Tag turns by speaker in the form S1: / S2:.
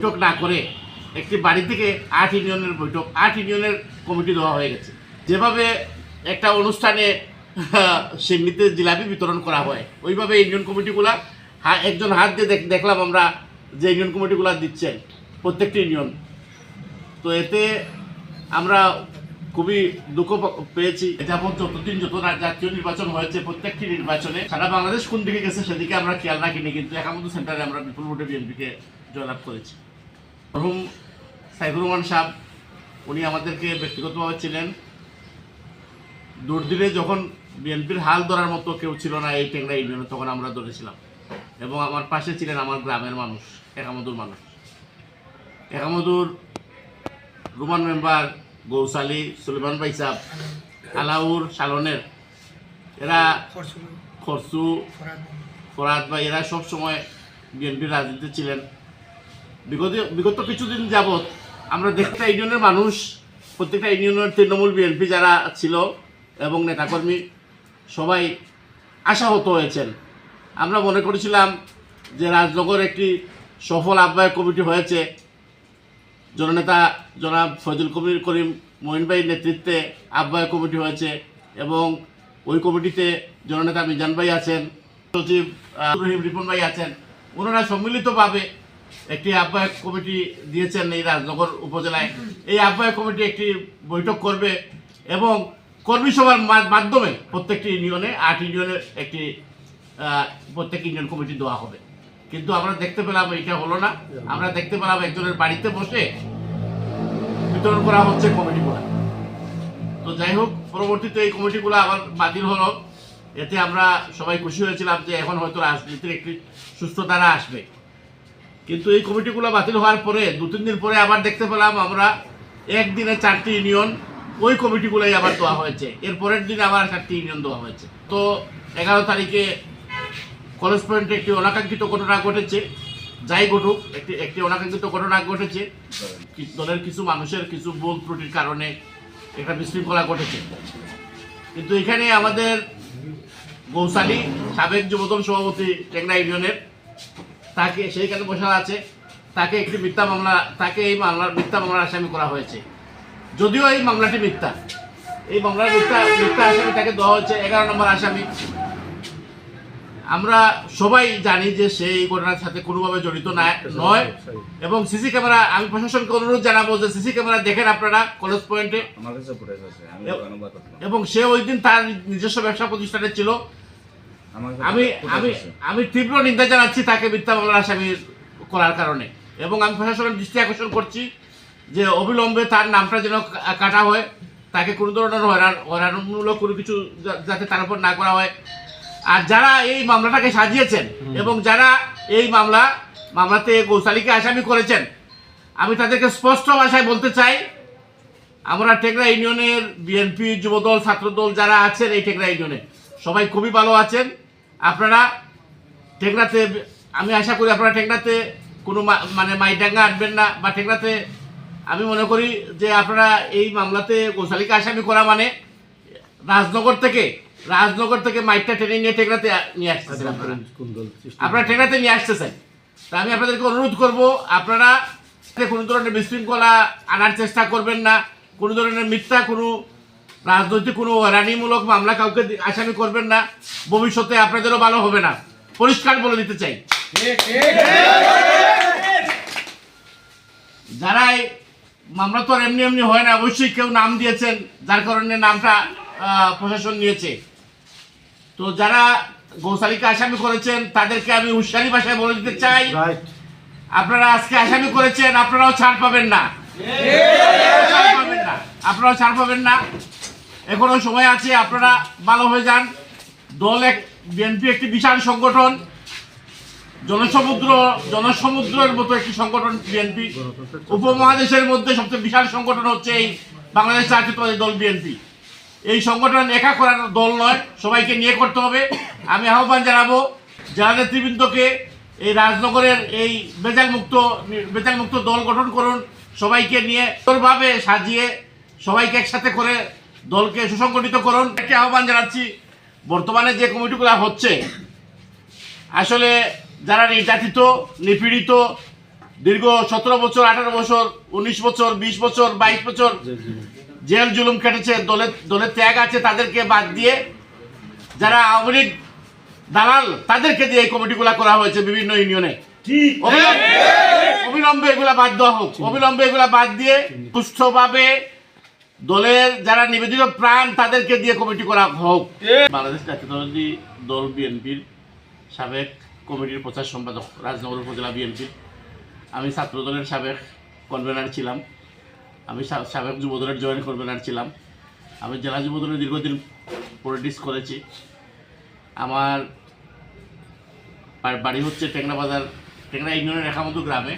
S1: বৈঠক না করে একটি বাড়ি থেকে আট ইউনিয়নের বৈঠক আট ইউনিয়নের কমিটি দেওয়া হয়ে গেছে। যেভাবে একটা অনুষ্ঠানে সেমনিতে জিলাপি বিতরণ করা হয়, ওইভাবে ইউনিয়ন কমিটিগুলা হা- একজন হাত দিয়ে দেখলাম আমরা যে ইউনিয়ন কমিটিগুলা দিচ্ছেন, প্রত্যেকটি ইউনিয়ন। তো এতে আমরা খুবই দুঃখ পেয়েছি। যাবত যতদিন যত জাতীয় নির্বাচন হয়েছে, প্রত্যেকটি নির্বাচনে সারা বাংলাদেশ কোন দিকে গেছে সেদিকে আমরা খেয়াল রাখিনি, কিন্তু একামত সেন্টারে আমরা বিপুল ভোটে বিএনপিকে জয়লাভ করেছি। মরহুম সাইফুর রহমান সাহেব উনি আমাদেরকে ব্যক্তিগতভাবে ছিলেন। দুর্দিনে যখন বিএনপির হাল ধরার মতো কেউ ছিল না এই টেংরা ইউনিয়নে তখন আমরা ধরেছিলাম। এবং আমার পাশে ছিলেন আমার গ্রামের মানুষ একামদুর মানুষ। একামদুর রুমান মেম্বার গৌসালি সুলেমান ভাই সাহ আলাউর সালনের এরা খরচু ফরাদ ভাই এরা সব সময় বিএনপির রাজনীতি ছিলেন। বিগত বিগত কিছুদিন যাবৎ আমরা দেখতে ইউনিয়নের মানুষ, প্রত্যেকটা ইউনিয়নের তৃণমূল বিএনপি যারা ছিল এবং নেতাকর্মী, সবাই আশাহত হয়েছেন। আমরা মনে করেছিলাম যে রাজনগর একটি সফল আহ্বায়ক কমিটি হয়েছে। জননেতা জনাব ফজল কবির করিম মহিন ভাইয়ের নেতৃত্বে আহ্বায়ক কমিটি হয়েছে এবং ওই কমিটিতে জননেতা মিজান ভাই আছেন, সচিব রিপন ভাই আছেন। ওনারা সম্মিলিতভাবে একটি আহ্বায়ক কমিটি দিয়েছেন এই রাজনগর উপজেলায়। এই আহ্বায়ক কমিটি একটি বৈঠক করবে এবং কর্মী সভার মাধ্যমে প্রত্যেকটি ইউনিয়নে, আট ইউনিয়নের একটি প্রত্যেক ইউনিয়ন কমিটি দেওয়া হবে। কিন্তু আমরা দেখতে পেলাম এটা হলো না। আমরা দেখতে পেলাম একজনের বাড়িতে বসে বিতরণ করা হচ্ছে কমিটিগুলো। তো যাই হোক, পরবর্তীতে এই কমিটিগুলো আবার বাতিল হলো। এতে আমরা সবাই খুশি হয়েছিলাম যে এখন হয়তো রাজনীতির একটি সুস্থ ধারা আসবে। কিন্তু এই কমিটিগুলো বাতিল হওয়ার পরে, দু, তিন দিন পরে আবার দেখতে পেলাম আমরা একদিনে চারটি ইউনিয়ন, ওই কমিটিগুলোই আবার দেওয়া হয়েছে। এর পরের দিন আবার চারটি ইউনিয়ন দেওয়া হয়েছে। তো এগারো তারিখে কলেজ পয়েন্টে একটি অনাকাঙ্ক্ষিত ঘটনা ঘটেছে। যাই ঘটুক, একটি একটি অনাকাঙ্ক্ষিত ঘটনা ঘটেছে। দলের কিছু মানুষের কিছু ভুল ত্রুটির কারণে একটা বিশৃঙ্খলা ঘটেছে। কিন্তু এখানে আমাদের গৌসালী সাবেক যুবদল সভাপতি টেংরা ইউনিয়নের তাকে সেইখানে বসা আছে। তাকে একটি মিথ্যা মামলা তাকে এই মামলার মিথ্যা মামলার আসামি করা হয়েছে। যদিও এই মামলাটি মিথ্যা। এই মামলার মিথ্যা মিথ্যা আসামি তাকে দেওয়া হয়েছে এগারো নম্বর আসামি। আমরা সবাই জানি যে সেই ঘটনার সাথে কোনোভাবে জড়িত না নয়। এবং সিসি ক্যামেরা আমি প্রশাসনকে অনুরোধ জানাব যে সিসি ক্যামেরা দেখেন আপনারা কলেজ পয়েন্টে এবং সে ওই দিন তার নিজস্ব ব্যবসা প্রতিষ্ঠানে ছিল। আমি আমি আমি তীব্র নিন্দা জানাচ্ছি তাকে মিথ্যা মামলার আসামি করার কারণে। এবং আমি প্রশাসনের দৃষ্টি আকর্ষণ করছি যে অবিলম্বে তার নামটা যেন কাটা হয় তাকে কোনো ধরনের হয়রান হয়রানমূলক কোনো কিছু যাতে তার উপর না করা হয়। আর যারা এই মামলাটাকে সাজিয়েছেন এবং যারা এই মামলা মামলাতে গৌসালীকে আসামি করেছেন আমি তাদেরকে স্পষ্ট ভাষায় বলতে চাই আমরা টেকরা ইউনিয়নের বিএনপি যুবদল ছাত্রদল যারা আছেন এই টেকরা ইউনিয়নে সবাই খুবই ভালো আছেন। আপনারা টেকরাতে আমি আশা করি আপনারা টেকরাতে কোনো মানে মাইডাঙ্গা আনবেন না বা টেকরাতে আমি মনে করি যে আপনারা এই মামলাতে গোসালিকে আসামি করা মানে রাজনগর থেকে রাজনগর থেকে মাইকটা টেনে নিয়ে টেকরাতে নিয়ে আসতেছেন আপনারা। আপনারা ট্রেনাতে নিয়ে আসতেছেন তা আমি আপনাদেরকে অনুরোধ করব আপনারা কোনো ধরনের বিশৃঙ্খলা আনার চেষ্টা করবেন না কোনো ধরনের মিথ্যা কোনো রাজনৈতিক কোনো হয়রানিমূলক মামলা কাউকে আসামি করবেন না। ভবিষ্যতে আপনাদেরও ভালো হবে না। পরিষ্কার বলে দিতে চাই। যারাই মামলা তো আর এমনি এমনি হয় না অবশ্যই কেউ নাম দিয়েছেন যার কারণে নামটা প্রশাসন নিয়েছে। তো যারা গৌসালীকে আসামি করেছেন তাদেরকে আমি উৎসাহী ভাষায় বলে দিতে চাই। আপনারা আজকে আসামি করেছেন আপনারাও ছাড় পাবেন না। ছাড় পাবেন না। আপনারাও ছাড় পাবেন না। এখনও সময় আছে, আপনারা ভালো হয়ে যান। দল এক, বিএনপি একটি বিশাল সংগঠন। জনসমুদ্র, জনসমুদ্রের মতো একটি সংগঠন বিএনপি। উপমহাদেশের মধ্যে সবচেয়ে বিশাল সংগঠন হচ্ছে এই বাংলাদেশ জাতীয়তাবাদী দল বিএনপি। এই সংগঠন একা করার দল নয়, সবাইকে নিয়ে করতে হবে। আমি আহ্বান জানাব জেলা নেতৃবৃন্দকে এই রাজনগরের এই বেজাল মুক্ত বেজাল মুক্ত দল গঠন করুন, সবাইকে নিয়ে ভাবে সাজিয়ে সবাইকে একসাথে করে দলকে সুসংগঠিত করুন। একটি আহ্বান জানাচ্ছি বর্তমানে যে কমিটিগুলো হচ্ছে আসলে যারা নির্যাতিত নিপীড়িত দীর্ঘ সতেরো বছর আঠারো বছর উনিশ বছর বিশ বছর বাইশ বছর জেল জুলুম কেটেছে দলের দলের ত্যাগ আছে তাদেরকে বাদ দিয়ে যারা আওয়ামী লীগ দালাল তাদেরকে দিয়ে এই কমিটিগুলা করা হয়েছে বিভিন্ন ইউনিয়নে। অবিলম্বে অবিলম্বে এগুলা বাদ দেওয়া হোক। অবিলম্বে এগুলা বাদ দিয়ে সুস্থভাবে দলের যারা নিবেদিত প্রাণ তাদেরকে দিয়ে কমিটি করা হোক। বাংলাদেশ জাতীয়তাবাদী দল বিএনপির সাবেক কমিটির প্রচার সম্পাদক রাজনগর উপজেলা বিএনপির। আমি ছাত্র দলের সাবেক কনভেনার ছিলাম। আমি সাবেক যুবদলের জয়েন্ট কনভেনার ছিলাম। আমি জেলা যুবদলের দীর্ঘদিন পলিটিক্স করেছি। আমার বাড়ি হচ্ছে টেংরা বাজার টেংরা ইউনিয়নের রেখামতো গ্রামে।